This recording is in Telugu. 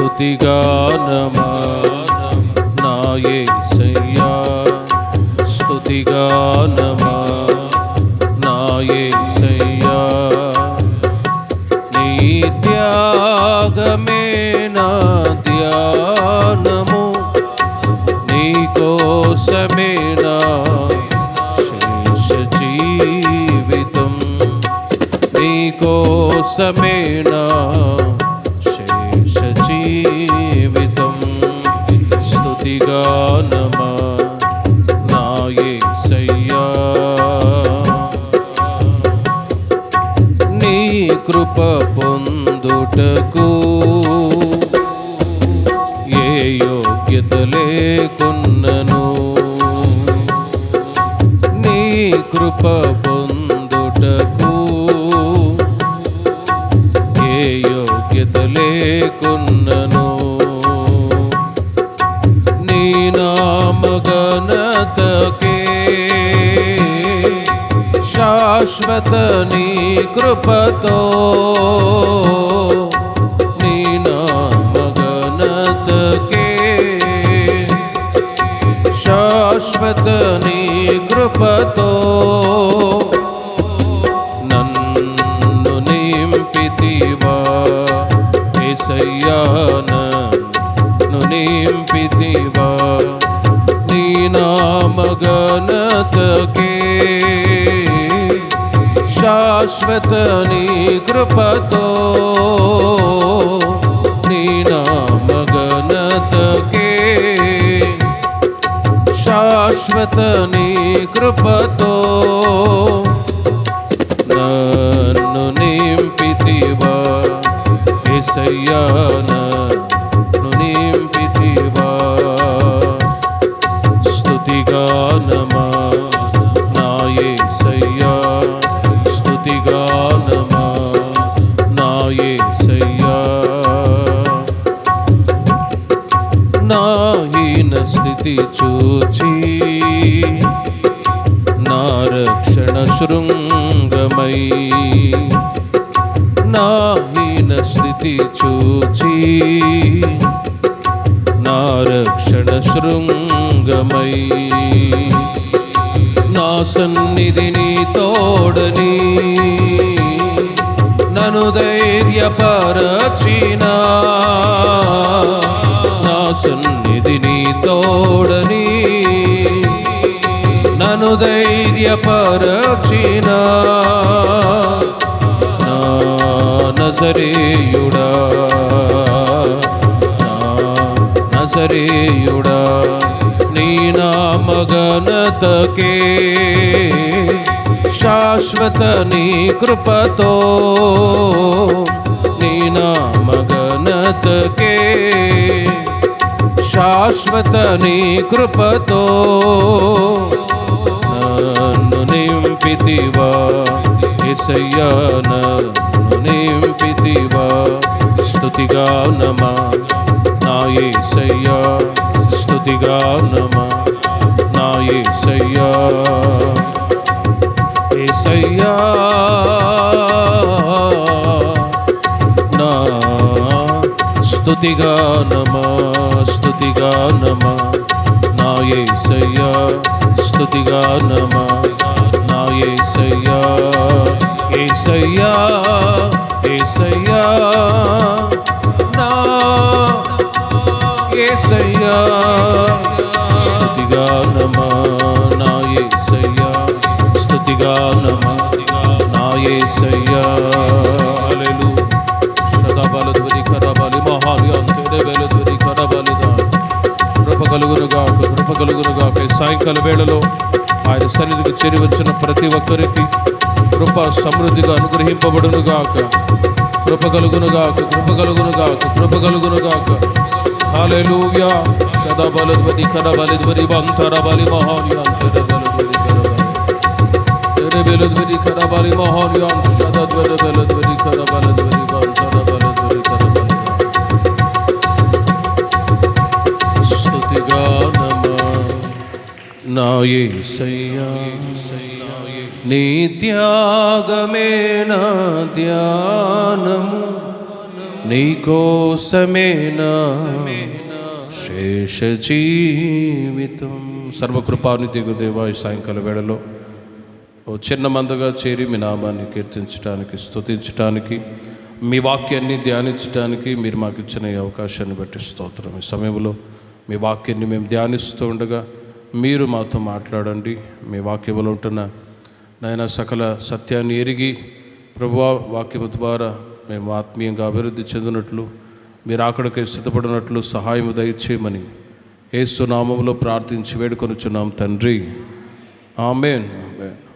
స్తుతిగానమా నా యేసయ్యా స్తుతిగానమా స్తుతిగానమా నాయే యేసయ్యా నీ కృప పొందుటకు ఏ యోగ్యత లేకున్నను. నీ కృప పొందుటకు ఏ యోగ్యత లేకున్నను. నీ నామగనతకే శాశ్వత నీ కృపతో నీ నామగనతకే శాశ్వత నీ కృపతో నన్ను నింపితివా ఏసయ్యా. నన్ను నామగనతకే శాశ్వత నీ కృపతో నీ నామగనతకే శాశ్వత నీ కృపతో నన్ను నింపితివా ఎసయ్యా నా స్తుతిగానమా నా యేసయ్యా స్తుతిగానమా నా యేసయ్యా నా స్థితి చూచి నా రక్షణ శృంగమై నాహీన స్థితి చూచి నా రక్షణ శృంగమై నా సన్నిధిని తోడని నను ధైర్యపరచినా. నా సన్నిధిని తోడని నను ధైర్యపరచినా. నా నజరేయుడా నజరేయుడా నీ నామగనతకే శాశ్వత నీ కృపతో నీ నామగనతకే శాశ్వత నీ కృపతో నన్ను నింపితివా ఎసయ్యా నన్ను నింపితివా. స్తుతిగా నమా ఏసయ్యా స్తుతిగానమా నా ఏసయ్యా ఏసయ్యా నా స్థుతిగా నమ నా ఏసయ్యా స్తుతిగానమా నా ఏసయ్యా ఏసయ్యా ఏసయ్యా స్తుతిగానమా నమాదిగా ఏసయ్యా సదాబలు ధ్వని కరబలి మహావ్యాంతుడే అంతేడే బెలధ్వని కరబలిగా కృప కలుగునుగా కృప కలుగునుగా సాయంకాల వేళలో ఆయన సన్నిధికి చేరి వచ్చిన ప్రతి ఒక్కరికి కృప సమృద్ధిగా అనుగ్రహింపబడునుగాక కృప కలుగునుగాక కృప కలుగునుగాక కృప కలుగునుగాక హాలెలూయా సదాబలధ్వని కరబలిధ్వని బంతరబలి మహాలి అంతేడే బెలధ్వని కరబలి bele bele dveri kara bari mahar yan şada dveri bele dveri kara bele dveri bar kara bele dveri kara bele స్తుతి గానమా నా యేసయ్యా ధ్యానము నీ శేష జీవితం సర్వకృపాని దిగుదేవా ఈ సాయంకాల వేళలో ఓ చిన్న మందగా చేరి మీ నామాన్ని కీర్తించడానికి స్తుతించడానికి మీ వాక్యాన్ని ధ్యానించడానికి మీరు మాకు ఇచ్చిన ఈ అవకాశాన్ని బట్టి స్తోత్రం. ఈ సమయంలో మీ వాక్యాన్ని మేము ధ్యానిస్తూ ఉండగా మీరు మాతో మాట్లాడండి. మీ వాక్యంలో ఉంటున్న నాయన సకల సత్యాన్ని ఎరిగి ప్రభు వాక్యము ద్వారా మేము ఆత్మీయంగా అభివృద్ధి చెందినట్లు మీరు అక్కడికి సిద్ధపడినట్లు సహాయం దయచేయమని ఏసు నామంలో ప్రార్థించి వేడుకొనుచున్నాం తండ్రి. ఆమెన్. ఆమెన్.